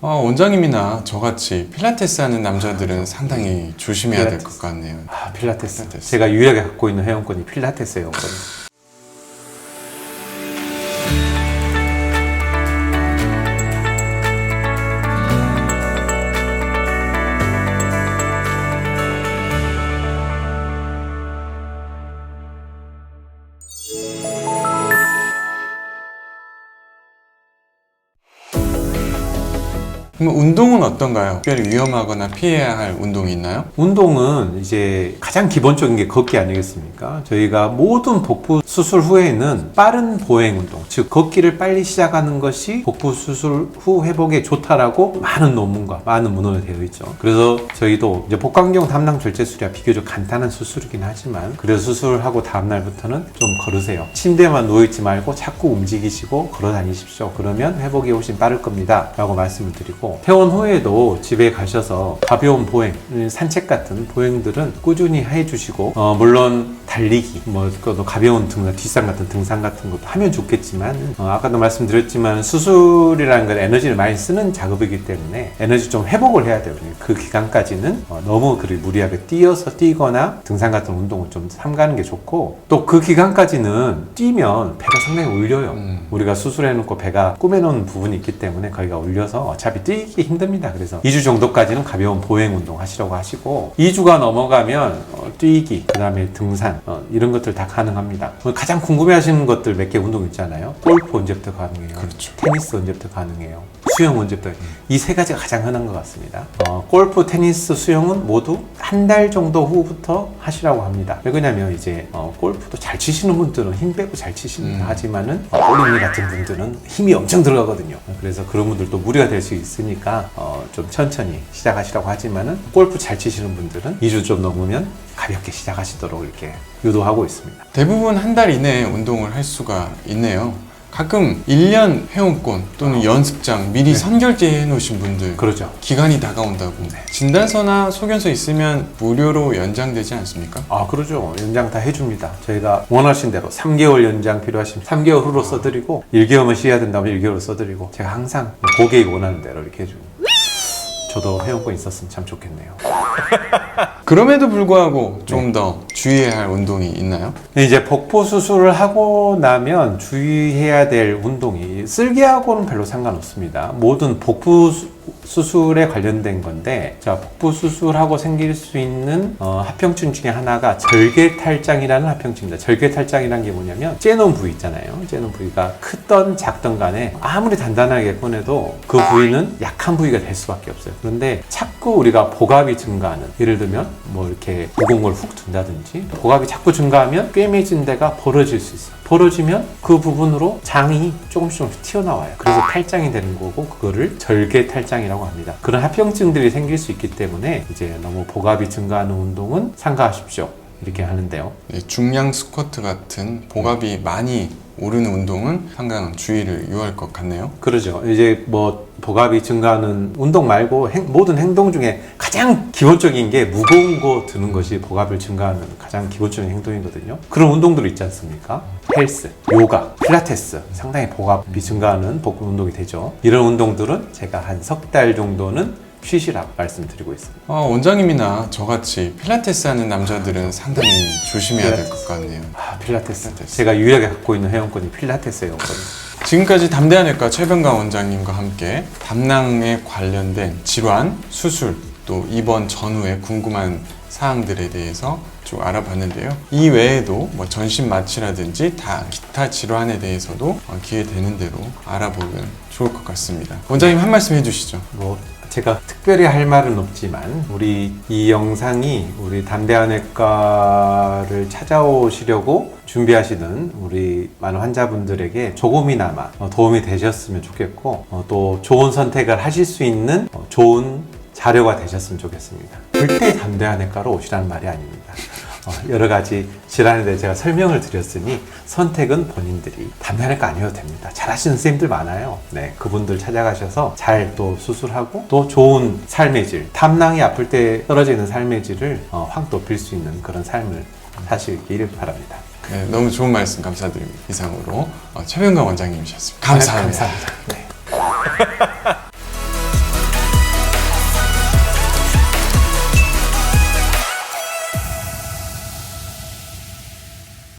어, 원장님이나 저같이 필라테스 하는 남자들은 상당히 조심해야 될 것 같네요. 아, 필라테스. 필라테스. 제가 유일하게 갖고 있는 회원권이 필라테스 회원권. 그럼 운동은 어떤가요? 특별히 위험하거나 피해야 할 운동이 있나요? 운동은 이제 가장 기본적인 게 걷기 아니겠습니까? 저희가 모든 복부 수술 후에는 빠른 보행 운동, 즉 걷기를 빨리 시작하는 것이 복부 수술 후 회복에 좋다라고 많은 논문과 많은 문헌에 되어 있죠. 그래서 저희도 이제 복강경 담낭 절제술이야 비교적 간단한 수술이긴 하지만 그래서 수술하고 다음 날부터는 좀 걸으세요. 침대만 누워 있지 말고 자꾸 움직이시고 걸어 다니십시오. 그러면 회복이 훨씬 빠를 겁니다.라고 말씀을 드리고 퇴원 후에도 집에 가셔서 가벼운 보행, 음, 산책 같은 보행들은 꾸준히 해주시고 어, 물론 달리기, 뭐 가벼운 등산, 뒷산 같은 등산 같은 것도 하면 좋겠지만 어, 아까도 말씀드렸지만 수술이라는 건 에너지를 많이 쓰는 작업이기 때문에 에너지 좀 회복을 해야 돼요. 그 기간까지는 어, 너무 그리 무리하게 뛰어서 뛰거나 등산 같은 운동을 좀 삼가는 게 좋고 또 그 기간까지는 뛰면 배가 상당히 울려요. 음. 우리가 수술해놓고 배가 꾸며놓은 부분이 있기 때문에 거기가 울려서 어차피 뛰기 힘듭니다. 그래서 2주 정도까지는 가벼운 보행 운동 하시려고 하시고 2주가 넘어가면 어, 뛰기, 그 다음에 등산 어, 이런 것들 다 가능합니다. 어, 가장 궁금해하시는 것들 몇 개 운동 있잖아요. 골프 언제부터 가능해요? 그렇죠. 테니스 언제부터 가능해요? 수영 언제부터? 이 세 가지가 가장 흔한 것 같습니다. 어, 골프, 테니스, 수영은 모두 한 달 정도 후부터 하시라고 합니다. 왜 그러냐면 이제 어, 골프도 잘 치시는 분들은 힘 빼고 잘 치십니다. 음. 하지만은 어, 올림픽 같은 분들은 힘이 엄청 들어가거든요. 그래서 그런 분들도 무리가 될 수 있으니 까 어, 좀 천천히 시작하시라고 하지만은 골프 잘 치시는 분들은 2주 좀 넘으면 가볍게 시작하시도록 이렇게 유도하고 있습니다. 대부분 한 달 이내에 운동을 할 수가 있네요. 가끔 1년 회원권 또는 연습장 미리 선결제 해놓으신 분들 그러죠. 기간이 다가온다고 진단서나 소견서 있으면 무료로 연장되지 않습니까? 아, 그러죠. 연장 다 해줍니다. 저희가 원하신 대로 3개월 연장 필요하시면 3개월 후로 써드리고 1개월만 쉬어야 된다면 1개월 써드리고 제가 항상 고객이 원하는 대로 이렇게 해줍니다. 저도 회원권 있었으면 참 좋겠네요. 그럼에도 불구하고 좀 더 주의해야 할 운동이 있나요? 근데 이제 복부 수술을 하고 나면 주의해야 될 운동이 쓸개하고는 별로 상관없습니다. 모든 복부 수- 수술에 관련된 건데, 자, 복부 수술하고 생길 수 있는 어, 합병증 중에 하나가 절개탈장이라는 합병증입니다. 절개탈장이라는 게 뭐냐면, 째놓은 부위 있잖아요. 째놓은 부위가 크던 작던 간에 아무리 단단하게 꺼내도 그 부위는 약한 부위가 될 수밖에 없어요. 그런데 자꾸 우리가 복압이 증가하는, 예를 들면 뭐 이렇게 걸훅 든다든지, 복압이 자꾸 증가하면 꿰매진 데가 벌어질 수 있어요. 벌어지면 그 부분으로 장이 조금씩 조금씩 튀어나와요. 그래서 탈장이 되는 거고 그거를 절개 탈장이라고 합니다. 그런 합병증들이 생길 수 있기 때문에 이제 너무 복압이 증가하는 운동은 삼가하십시오. 이렇게 하는데요. 네, 중량 스쿼트 같은 복압이 많이 오르는 운동은 상당한 주의를 요할 것 같네요. 그러죠. 이제 뭐 복압이 증가하는 운동 말고 행- 모든 행동 중에 가장 기본적인 게 무거운 거 드는 것이 복압을 증가하는 가장 기본적인 행동이거든요. 그런 운동들 있지 않습니까? 헬스, 요가, 필라테스 상당히 복압이 증가하는 복근 운동이 되죠. 이런 운동들은 제가 한 석 달 정도는 쉬시라고 말씀드리고 있습니다. 어, 원장님이나 저같이 필라테스 하는 남자들은 상당히 조심해야 될 것 같네요. 아, 필라테스. 필라테스. 제가 유일하게 갖고 있는 회원권이 필라테스 회원권. 지금까지 담대한 외과 최병강 원장님과 함께 담낭에 관련된 질환, 수술, 또 입원 전후에 궁금한 사항들에 대해서 쭉 알아봤는데요. 이 외에도 뭐 전신 마취라든지 다 기타 질환에 대해서도 어, 기회 되는 대로 알아보면 좋을 것 같습니다. 원장님 한 말씀 해주시죠. 뭐 제가 특별히 할 말은 없지만 우리 이 영상이 우리 담대한외과를 찾아오시려고 준비하시는 우리 많은 환자분들에게 조금이나마 어, 도움이 되셨으면 좋겠고 어, 또 좋은 선택을 하실 수 있는 어, 좋은 자료가 되셨으면 좋겠습니다. 절대 담대한 외과로 오시라는 말이 아닙니다. 어, 여러 가지 질환에 대해 제가 설명을 드렸으니 선택은 본인들이 담배할거 아니어도 됩니다. 잘하시는 선생님들 많아요. 네, 그분들 찾아가셔서 잘 또 수술하고 또 좋은 삶의 질, 탐낭이 아플 때 떨어지는 삶의 질을 어, 확 높일 수 있는 그런 삶을 사시길 바랍니다. 네, 너무 좋은 말씀 감사드립니다. 이상으로 어, 최병강 원장님이셨습니다. 감사합니다. 감사합니다. 네.